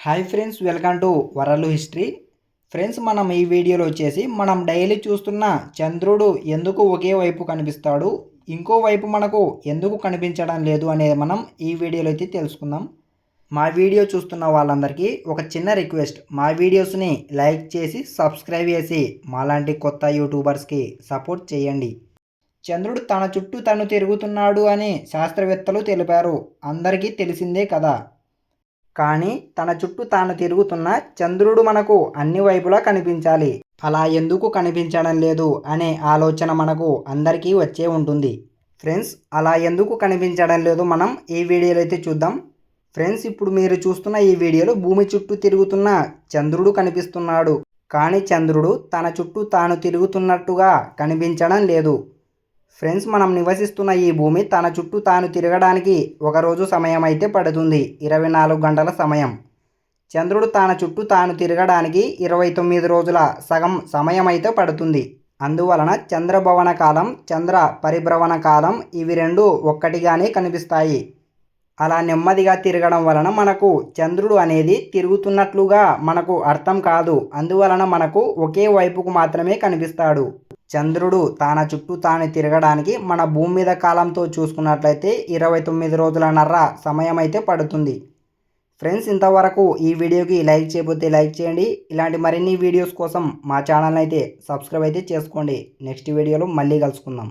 Hi friends welcome to world history. Friends మనం ఈ వీడియోలో వచ్చేసి మనం డైలీ చూస్తున్న చంద్రుడు ఎందుకు ఒకే వైపు కనిపిస్తాడు ఇంకో వైపు మనకు ఎందుకు కనిపించడం లేదు అనేది మనం ఈ వీడియోలో అయితే తెలుసుకుందాం. మా వీడియో చూస్తున్న వాళ్ళందరికీ ఒక చిన్న రిక్వెస్ట్. మా వీడియోస్ని లైక్ చేసి సబ్స్క్రైబ్ చేసి మాలాంటి కొత్త యూట్యూబర్స్కి సపోర్ట్ చేయండి. చంద్రుడు తన చుట్టూ తను తిరుగుతున్నాడు అని శాస్త్రవేత్తలు తెలిపారు. అందరికీ తెలిసిందే కదా. కానీ తన చుట్టూ తాను తిరుగుతున్న చంద్రుడు మనకు అన్ని వైపులా కనిపించాలి. అలా ఎందుకు కనిపించడం లేదు అనే ఆలోచన మనకు అందరికీ వచ్చే ఉంటుంది. ఫ్రెండ్స్ అలా ఎందుకు కనిపించడం లేదు మనం ఈ వీడియోలో అయితే చూద్దాం. ఫ్రెండ్స్ ఇప్పుడు మీరు చూస్తున్న ఈ వీడియోలో భూమి చుట్టూ తిరుగుతున్న చంద్రుడు కనిపిస్తున్నాడు. కానీ చంద్రుడు తన చుట్టూ తాను తిరుగుతున్నట్టుగా కనిపించడం లేదు. ఫ్రెండ్స్ మనం నివసిస్తున్న ఈ భూమి తన చుట్టూ తాను తిరగడానికి ఒక రోజు సమయం అయితే పడుతుంది. ఇరవై నాలుగు గంటల సమయం. చంద్రుడు తన చుట్టూ తాను తిరగడానికి ఇరవై తొమ్మిది రోజుల సగం సమయం అయితే పడుతుంది. అందువలన చంద్రభవన కాలం చంద్ర పరిభ్రమణ కాలం ఇవి రెండు ఒక్కటిగానే కనిపిస్తాయి. అలా నెమ్మదిగా తిరగడం వలన మనకు చంద్రుడు అనేది తిరుగుతున్నట్లుగా మనకు అర్థం కాదు. అందువలన మనకు ఒకే వైపుకు మాత్రమే కనిపిస్తాడు. చంద్రుడు తన చుట్టూ తాను తిరగడానికి మన భూమి మీద కాలంతో చూసుకున్నట్లయితే ఇరవై తొమ్మిది రోజుల నర్ర సమయం అయితే పడుతుంది. ఫ్రెండ్స్ ఇంతవరకు ఈ వీడియోకి లైక్ చేయకపోతే లైక్ చేయండి. ఇలాంటి మరిన్ని వీడియోస్ కోసం మా ఛానల్ అయితే సబ్స్క్రైబ్ అయితే చేసుకోండి. నెక్స్ట్ వీడియోలో మళ్ళీ కలుసుకుందాం.